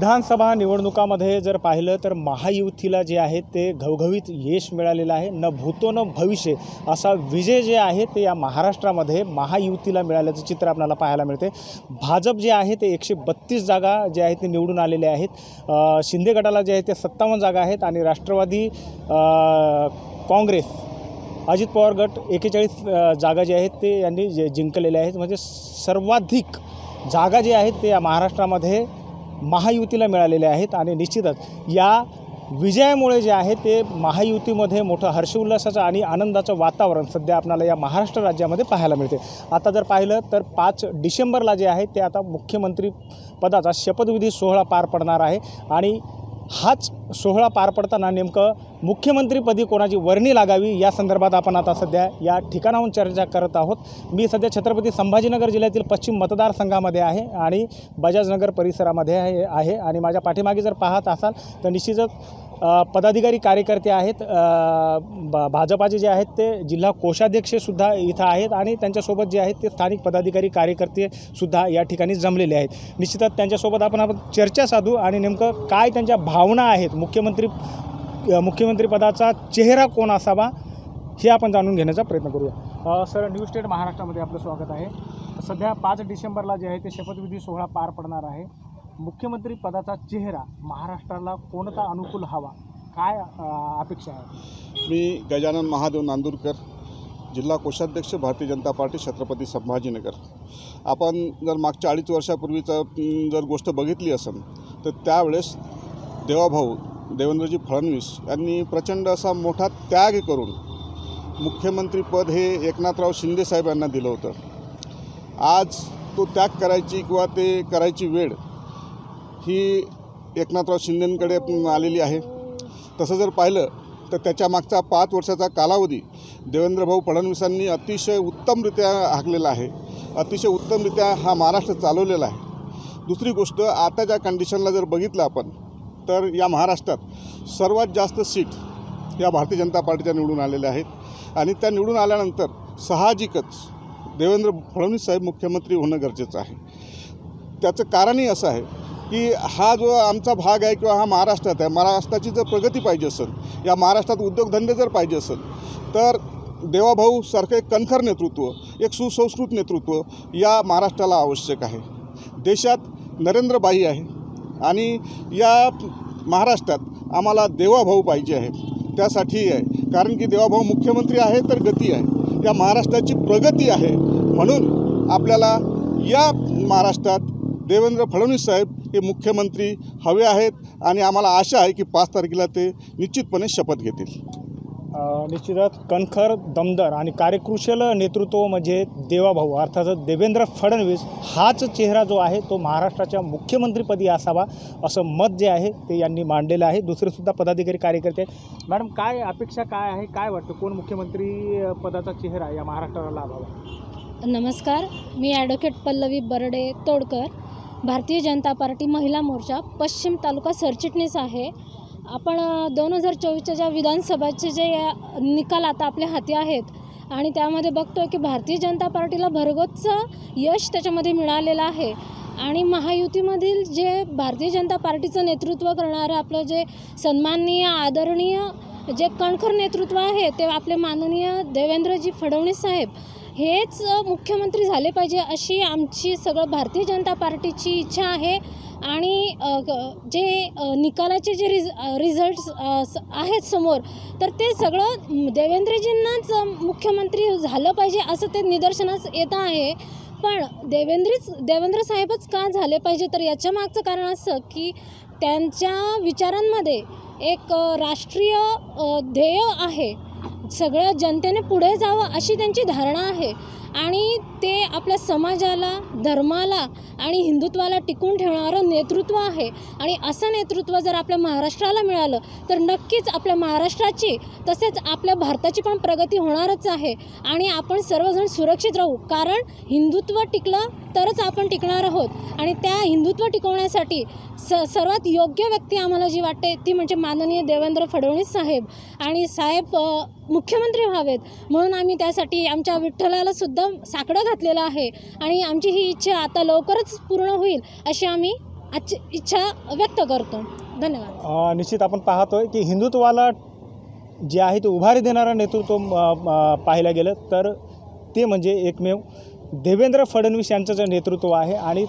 विधानसभा निवडणुकामध्ये जर पाहिलं तर महायुतीला जे आहे ते घवघवीत यश मिळालेलं आहे. न भूतो न भविष्य असा विजय जे आहे ते या महाराष्ट्रामध्ये महायुतीला मिळाल्याचं चित्र आपल्याला पाहायला मिळते. भाजप जे आहे ते एकशे बत्तीस जागा जे आहेत ते निवडून आलेले आहेत. शिंदे गटाला जे आहे ते सत्तावन्न जागा आहेत आणि राष्ट्रवादी काँग्रेस अजित पवार गट एकेचाळीस जागा जे आहेत ते यांनी जे जिंकलेल्या आहेत. म्हणजे सर्वाधिक जागा जे आहेत ते या महाराष्ट्रामध्ये महायुतीला मिळालेले आहेत आणि निश्चितच या विजयामुळे जे आहे ते महायुतीमध्ये मोठं हर्षोल्लासाचं आणि आनंदाचं वातावरण सध्या आपल्याला या महाराष्ट्र राज्यामध्ये पाहायला मिळते. आता जर पाहिलं तर पाच डिसेंबरला जे आहे ते आता मुख्यमंत्री पदाचा शपथविधी सोहळा पार पडणार आहे आणि हाच सोहळा पार पडताना नेमकं मुख्यमंत्रीपदी कोणाची वर्णी लागावी या संदर्भात आपण आता सध्या या ठिकाणाहून चर्चा करत आहोत. मी सध्या छत्रपती संभाजीनगर जिल्ह्यातील पश्चिम मतदारसंघामध्ये आहे आणि बजाजनगर परिसरामध्ये आहे. आणि माझ्या पाठीमागे जर पाहत असाल तर निश्चितच पदाधिकारी कार्यकर्ते आहेत बा भाजपाचे जे आहेत ते जिल्हा कोषाध्यक्षसुद्धा इथं आहेत आणि त्यांच्यासोबत जे आहेत ते स्थानिक पदाधिकारी कार्यकर्तेसुद्धा या ठिकाणी जमलेले आहेत. निश्चितच त्यांच्यासोबत आपण आपण चर्चा साधू आणि नेमकं काय त्यांच्या भावना आहेत मुख्यमंत्री मुख्यमंत्रीपदाचा चेहरा कोण असावा हे आपण जाणून घेण्याचा प्रयत्न करूया. सर न्यू स्टेट महाराष्ट्रामध्ये आपलं स्वागत आहे. सध्या पाच डिसेंबरला जे आहे ते शपथविधी सोहळा पार पडणार आहे. मुख्यमंत्री पदाचा चेहरा महाराष्ट्राला कोणता अनुकूल हवा? काय अपेक्षा आहे? मी गजानन महादेव नांदूरकर जिल्हा कोषाध्यक्ष भारतीय जनता पार्टी छत्रपती संभाजीनगर. आपण जर मागच्या अडीच वर्षापूर्वीचं जर गोष्ट बघितली असेल तर त्यावेळेस देवाभाऊ देवेंद्रजी फडणवीस यांनी प्रचंड असा मोठा त्याग करून मुख्यमंत्रीपद हे एकनाथराव शिंदेसाहेब यांना दिलं होतं. आज तो त्याग करायची किंवा ते करायची वेळ ही एकनाथराव शिंदेंकडे आलेली आहे. तसं जर पाहिलं तर त्याच्या मागचा पाच वर्षाचा कालावधी देवेंद्रभाऊ फडणवीसांनी अतिशय उत्तमरित्या हाकलेला आहे. अतिशय उत्तमरित्या हा महाराष्ट्र चालवलेला आहे. दुसरी गोष्ट आताच्या कंडिशनला जर बघितलं आपण तर या महाराष्ट्रात सर्वात जास्त सीट या भारतीय जनता पार्टीच्या निवडून आलेल्या आहेत. आणि त्या निवडून आल्यानंतर साहजिकच देवेंद्र फडणवीस साहेब मुख्यमंत्री होणं गरजेचं आहे. त्याचं कारणही असं आहे की हा जो आमचा भाग आहे किंवा हा महाराष्ट्रात आहे महाराष्ट्राची जर प्रगती पाहिजे असेल या महाराष्ट्रात उद्योगधंदे जर पाहिजे असेल तर देवाभाऊ सारखं एक कणखर नेतृत्व एक सुसंस्कृत नेतृत्व या महाराष्ट्राला आवश्यक आहे. देशात नरेंद्रबाई आहे आणि या महाराष्ट्रात आम्हाला देवाभाऊ पाहिजे आहे. त्यासाठी आहे. कारण की देवाभाऊ मुख्यमंत्री आहे तर गती आहे. या महाराष्ट्राची प्रगती आहे म्हणून आपल्याला या महाराष्ट्रात देवेंद्र फडणवीस साहेब हे मुख्यमंत्री हवे आहेत आणि आम्हाला आशा आहे की पाच तारखेला ते निश्चितपणे शपथ घेतील. निश्चितच कणखर दमदार आणि कार्यकुशल नेतृत्व म्हणजे देवाभाऊ अर्थातच देवेंद्र फडणवीस हाच चेहरा जो आहे तो महाराष्ट्राच्या मुख्यमंत्रीपदी असावा असं मत जे आहे ते यांनी मांडलेलं आहे. दुसरेसुद्धा पदाधिकारी कार्यकर्ते. मॅडम काय अपेक्षा काय आहे? काय वाटतं? कोण मुख्यमंत्री पदाचा चेहरा या महाराष्ट्राला लाभावा? नमस्कार. मी ॲडव्होकेट पल्लवी बर्डे तोडकर. भारतीय जनता पार्टी महिला मोर्चा पश्चिम तालुका सरचिटणीस आहे. आपण दोन हजार चोवीसच्या ज्या विधानसभाचे जे निकाल आता आपल्या हाती आहेत आणि त्यामध्ये बघतो की भारतीय जनता पार्टीला भरगोच यश त्याच्यामध्ये मिळालेलं आहे. आणि महायुतीमधील जे भारतीय जनता पार्टीचं नेतृत्व करणारं आपलं जे सन्माननीय आदरणीय जे कणखर नेतृत्व आहे ते आपले माननीय देवेंद्रजी फडणवीस साहेब हेच मुख्यमंत्री झाले पाहिजे अशी आमची सगळं भारतीय जनता पार्टीची इच्छा आहे. आणि जे निकालाचे जे रिज रिझल्ट्स आहेत समोर तर ते सगळं देवेंद्रजींनाच मुख्यमंत्री झालं पाहिजे असं ते निदर्शनास येतं आहे. पण देवेंद्रच देवेंद्र साहेबच का झाले पाहिजे? तर याच्या मागचं कारण असं की त्यांच्या विचारांमध्ये एक राष्ट्रीय ध्येय आहे. सगळ्या जनतेने पुढे जावं अशी त्यांची धारणा आहे. आणि ते आपल्या समाजाला धर्माला आणि हिंदुत्वाला टिकून ठेवणारं नेतृत्व आहे. आणि असं नेतृत्व जर आपल्या महाराष्ट्राला मिळालं तर नक्कीच आपल्या महाराष्ट्राची तसेच आपल्या भारताची पण प्रगती होणारच आहे. आणि आपण सर्वजण सुरक्षित राहू. कारण हिंदुत्व टिकलं तरच आपण टिकणार आहोत. आणि त्या हिंदुत्व टिकवण्यासाठी स सर्वात योग्य व्यक्ती आम्हाला जी वाटते ती म्हणजे माननीय देवेंद्र फडणवीस साहेब. आणि साहेब मुख्यमंत्री व्हावेत. म्हणून आम्ही त्यासाठी आमच्या विठ्ठलाला सुद्धा साकडं घातलेला आहे. आणि आमची ही इच्छा आता लवकरच पूर्ण होईल अशी आम्ही आजची इच्छा व्यक्त करतो. धन्यवाद. निश्चित आपण पाहतोय की हिंदुत्वाला जे आहे ते उभारी देणारं नेतृत्व पाहायला गेलं तर ते म्हणजे एकमेव देवेंद्र फडणवीस यांचं जे नेतृत्व आहे आणि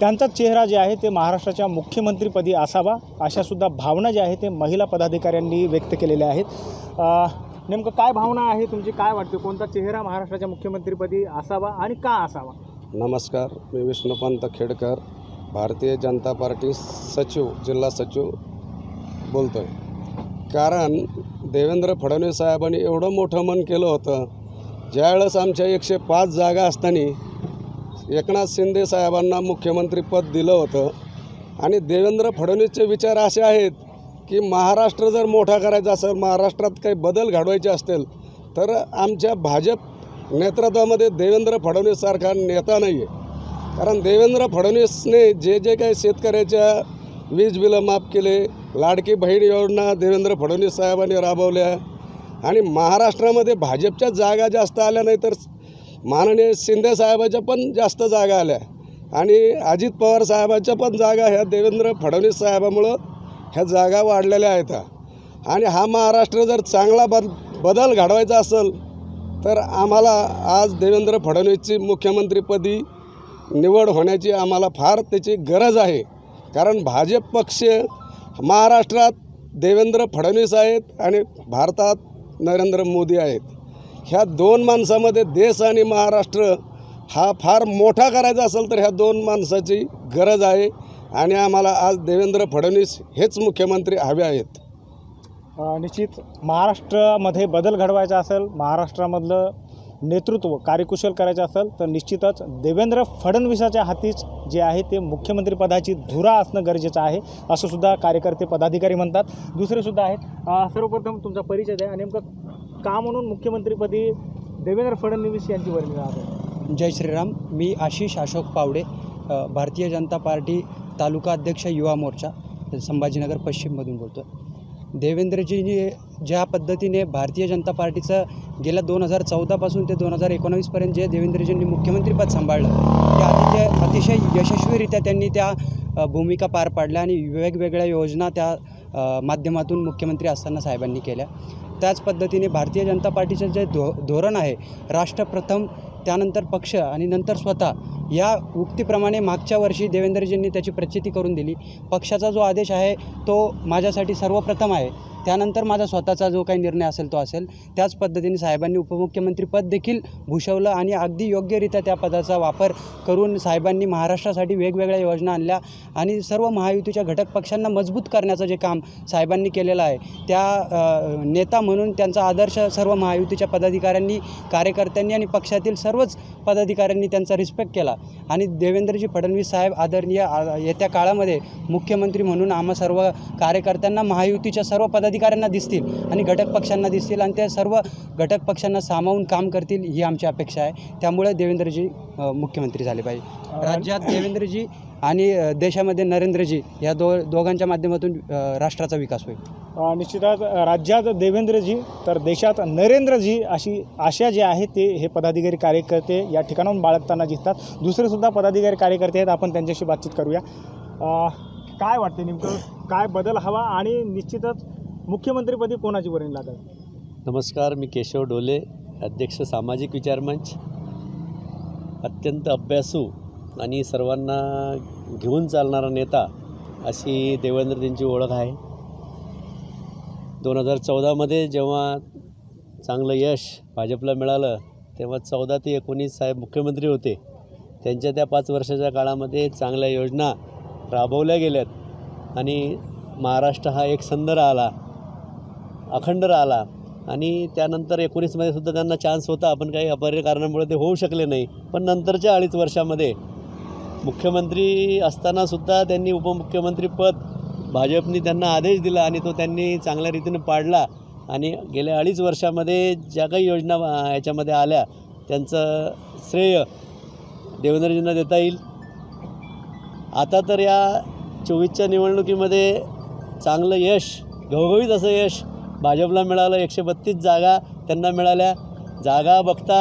त्यांचा चेहरा जे आहे ते महाराष्ट्राच्या मुख्यमंत्रीपदी असावा अशासुद्धा भावना ज्या आहेत ते महिला पदाधिकाऱ्यांनी व्यक्त केलेल्या आहेत. नेमकं काय भावना आहे तुमची काय वाटते? कोणता चेहरा महाराष्ट्राच्या मुख्यमंत्रीपदी असावा आणि का असावा? नमस्कार मी विष्णुपंत खेडकर भारतीय जनता पार्टी सचिव जिल्हा सचिव बोलतो आहे कारण देवेंद्र फडणवीस साहेबांनी एवढं मोठं मन केलं होतं. ज्यावेळेस आमच्या एकशे पाच जागा असताना एकनाथ शिंदे साहेबांना मुख्यमंत्रीपद दिलं होतं. आणि देवेंद्र फडणवीसचे विचार असे आहेत की महाराष्ट्र जर मोठा करायचा असेल महाराष्ट्रात काही बदल घडवायचे असतील तर आमच्या भाजप नेतृत्वामध्ये देवेंद्र फडणवीससारखा नेता नाही आहे कारण देवेंद्र फडणवीसने जे जे काही शेतकऱ्याच्या वीज बिलं माफ केले लाडकी बहीण योजना देवेंद्र फडणवीस साहेबांनी राबवल्या आणि महाराष्ट्रामध्ये भाजपच्या जागा जास्त आल्या नाही तर माननीय शिंदे साहेबाच्या पण जास्त जागा आल्या. आणि अजित पवार साहेबाच्या पण जागा ह्या देवेंद्र फडणवीस साहेबामुळं ह्या जागा वाढलेल्या आहेत. आणि हा महाराष्ट्र जर चांगला बद बदल घडवायचा असेल तर आम्हाला आज देवेंद्र फडणवीसची मुख्यमंत्रीपदी निवड होण्याची आम्हाला फार त्याची गरज आहे. कारण भाजप पक्ष महाराष्ट्रात देवेंद्र फडणवीस आहेत आणि भारतात नरेंद्र मोदी आहेत. ह्या दोन माणसामध्ये देश आणि महाराष्ट्र हा फार मोठा करायचा असेल तर ह्या दोन माणसाची गरज आहे. आणि आम्हाला आज देवेंद्र फडणवीस हेच मुख्यमंत्री हवे आहेत. निश्चित महाराष्ट्रामध्ये बदल घडवायचा असेल महाराष्ट्रामधलं नेतृत्व कार्यकुशल करायचं असेल तर निश्चितच देवेंद्र फडणवीसाच्या हातीच जे आहे ते मुख्यमंत्रीपदाची धुरा असणं गरजेचं आहे असं सुद्धा कार्यकर्ते पदाधिकारी म्हणतात. दुसरे सुद्धा आहेत. सर्वप्रथम तुमचा परिचय द्या नेमकं का म्हणून मुख्यमंत्रीपदी देवेंद्र फडणवीस यांची वर्णी आहे जय श्रीराम. मी आशिष अशोक पावडे भारतीय जनता पार्टी तालुका अध्यक्ष युवा मोर्चा संभाजीनगर पश्चिममधून बोलतो आहे देवेंद्रजींनी ज्या पद्धतीने भारतीय जनता पार्टीचं गेल्या दोन हजार चौदापासून ते दोन हजार एकोणावीसपर्यंत जे देवेंद्रजींनी मुख्यमंत्रीपद सांभाळलं ते अतिशय अतिशय यशस्वीरित्या त्यांनी त्या भूमिका पार पाडल्या आणि वेगवेगळ्या योजना त्या माध्यमातून मुख्यमंत्री असताना साहेबांनी केल्या. त्याच पद्धतीने भारतीय जनता पार्टीचं जे धो धोरण आहे राष्ट्रप्रथम त्यानंतर पक्ष आणि नंतर स्वतः या उक्तीप्रमाणे मागच्या वर्षी देवेंद्रजींनी त्याची प्रचिती करून दिली. पक्षाचा जो आदेश आहे तो माझ्यासाठी सर्वप्रथम आहे. त्यानंतर माझा स्वतःचा जो काही निर्णय असेल तो असेल. त्याच पद्धतीने साहेबांनी उपमुख्यमंत्रीपद देखील भूषवलं आणि अगदी योग्यरित्या त्या पदाचा वापर करून साहेबांनी महाराष्ट्रासाठी वेगवेगळ्या योजना आणल्या आणि सर्व महायुतीच्या घटक पक्षांना मजबूत करण्याचं जे काम साहेबांनी केलेलं आहे त्या नेता म्हणून त्यांचा आदर्श सर्व महायुतीच्या पदाधिकाऱ्यांनी कार्यकर्त्यांनी आणि पक्षातील सर्वच पदाधिकाऱ्यांनी त्यांचा रिस्पेक्ट केला. आणि देवेंद्रजी फडणवीस साहेब आदरणीय येत्या काळामध्ये मुख्यमंत्री म्हणून आम्हा सर्व कार्यकर्त्यांना महायुतीच्या सर्व पदाधिकाऱ्यांना दिसतील आणि घटक पक्षांना दिसतील आणि त्या सर्व घटक पक्षांना सामावून काम करतील ही आमची अपेक्षा आहे. त्यामुळे देवेंद्रजी मुख्यमंत्री झाले पाहिजे. राज्यात देवेंद्रजी आणि देशामध्ये नरेंद्रजी या दो दोघांच्या माध्यमातून राष्ट्राचा विकास होईल. निश्चितच राज्यात देवेंद्रजी तर देशात नरेंद्रजी अशी आशा जी आहे ते हे पदाधिकारी कार्यकर्ते या ठिकाणाहून बाळगताना दिसतात. दुसरेसुद्धा पदाधिकारी कार्यकर्ते आहेत आपण त्यांच्याशी बातचीत करूया. काय वाटते नेमकं? काय बदल हवा? आणि निश्चितच मुख्यमंत्रीपदी कोणाची वरण लागत नमस्कार मी केशव डोले अध्यक्ष सामाजिक विचार मंच. अत्यंत अभ्यासू आणि सर्वांना घेऊन चालणारा नेता अशी देवेंद्रजींची ओळख आहे. दोन हजार चौदामध्ये जेव्हा चांगलं यश भाजपला मिळालं तेव्हा चौदा ते एकोणीस साहेब मुख्यमंत्री होते. त्यांच्या त्या पाच वर्षाच्या काळामध्ये चांगल्या योजना राबवल्या गेल्यात आणि महाराष्ट्र हा एक संद राहिला. अखंड राहिला. आणि त्यानंतर एकोणीसमध्ये सुद्धा त्यांना चान्स होता. पण काही अपरिय कारणामुळे ते होऊ शकले नाही. पण नंतरच्या अडीच वर्षामध्ये मुख्यमंत्री असतानासुद्धा त्यांनी उपमुख्यमंत्रीपद भाजपने त्यांना आदेश दिला आणि तो त्यांनी चांगल्या रीतीने पाडला. आणि गेल्या अडीच वर्षामध्ये ज्या काही योजना याच्यामध्ये आल्या त्यांचं श्रेय देवेंद्रजींना देता येईल. आता तर या चोवीसच्या निवडणुकीमध्ये चांगलं यश घवघवीत असं यश भाजपला मिळालं एकशे बत्तीस जागा त्यांना मिळाल्या. जागा बघता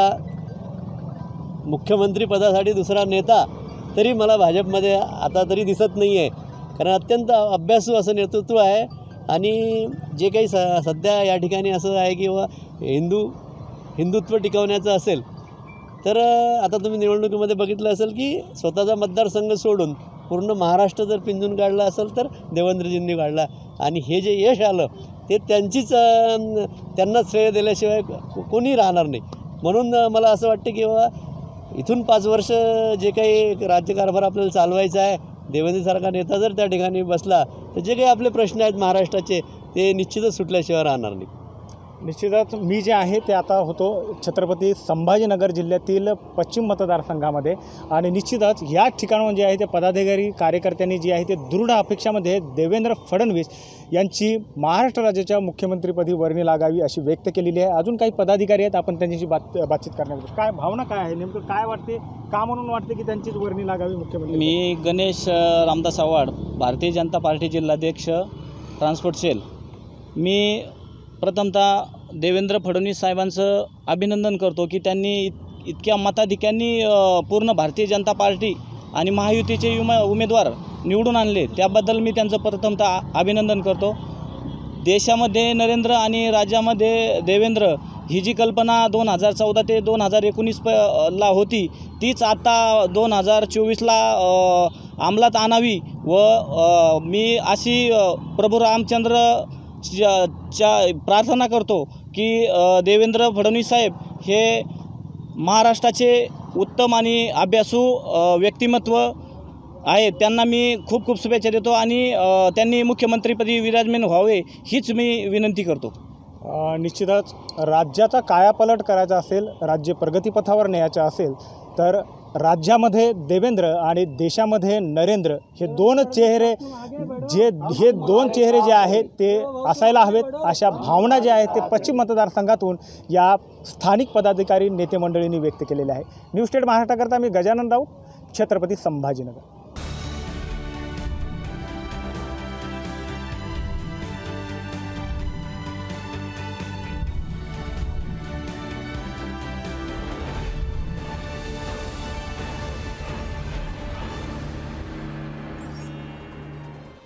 मुख्यमंत्रीपदासाठी दुसरा नेता तरी मला भाजपमध्ये आता तरी दिसत नाही आहे कारण अत्यंत अभ्यासू असं नेतृत्व आहे आणि जे काही स सध्या या ठिकाणी असं आहे की हिंदू हिंदुत्व टिकवण्याचं असेल तर आता तुम्ही निवडणुकीमध्ये बघितलं असेल की स्वतःचा मतदारसंघ सोडून पूर्ण महाराष्ट्र जर पिंजून काढला असेल तर देवेंद्रजींनी काढला. आणि हे जे यश आलं ते त्यांचीच त्यांनाच त्यांना श्रेय दिल्याशिवाय कोणी राहणार नाही. म्हणून मला असं वाटतं की बाबा इथून पाच वर्ष जे काही राज्यकारभार आपल्याला चालवायचा आहे देवेंद्रसारखा नेता जर त्या ठिकाणी बसला तर जे काही आपले प्रश्न आहेत महाराष्ट्राचे ते निश्चितच सुटल्याशिवाय राहणार नाही. निश्चितच मी जे आहे ते आता होतो छत्रपती संभाजीनगर जिल्ह्यातील पश्चिम मतदारसंघामध्ये. आणि निश्चितच या ठिकाणाहून जे आहे ते पदाधिकारी कार्यकर्त्यांनी जी आहे ते दृढ अपेक्षामध्ये देवेंद्र फडणवीस यांची महाराष्ट्र राज्याच्या मुख्यमंत्रीपदी वर्णी लागावी अशी व्यक्त केलेली आहे. अजून काही पदाधिकारी आहेत आपण त्यांच्याशी बात बातचीत करणार काय भावना काय आहे? नेमकं काय वाटते? का म्हणून वाटते की त्यांचीच वर्णी लागावी मुख्यमंत्री? मी गणेश रामदास आव्हाड भारतीय जनता पार्टी जिल्हाध्यक्ष ट्रान्सपोर्ट सेल. मी प्रथमतः देवेंद्र फडणवीस साहेबांचं अभिनंदन करतो की त्यांनी इत इतक्या मताधिक्यांनी पूर्ण भारतीय जनता पार्टी आणि महायुतीचे उमे उमेदवार निवडून आणले. त्याबद्दल मी त्यांचं प्रथमतः अभिनंदन करतो. देशामध्ये नरेंद्र आणि राज्यामध्ये देवेंद्र ही जी कल्पना दोन हजार चौदा ते दोन हजार एकोणीस प ला होती तीच आता दोन हजार चोवीसला अंमलात आणावी व मी अशी प्रभू रामचंद्र च्या च्या प्रार्थना करतो की देवेंद्र फडणवीस साहेब हे महाराष्ट्राचे उत्तम आणि अभ्यासू व्यक्तिमत्व आहे त्यांना मी खूप खूप शुभेच्छा देतो आणि त्यांनी मुख्यमंत्रीपदी विराजमान व्हावे हीच मी विनंती करतो. निश्चितच राज्याचा कायापालट करायचा असेल राज्य प्रगतीपथावर न्यायचं असेल तर राज्यामध्ये देवेंद्र आणि देशामध्ये नरेंद्र हे दोन चेहरे जे हे दोन चेहरे जे आहेत ते असायला हवेत. अशा भावना ज्या आहेत ते पश्चिम मतदारसंघातून या स्थानिक पदाधिकारी नेते मंडळींनी व्यक्त केलेल्या आहे न्यूज स्टेट महाराष्ट्राकरता मी गजानन राऊत छत्रपती संभाजीनगर.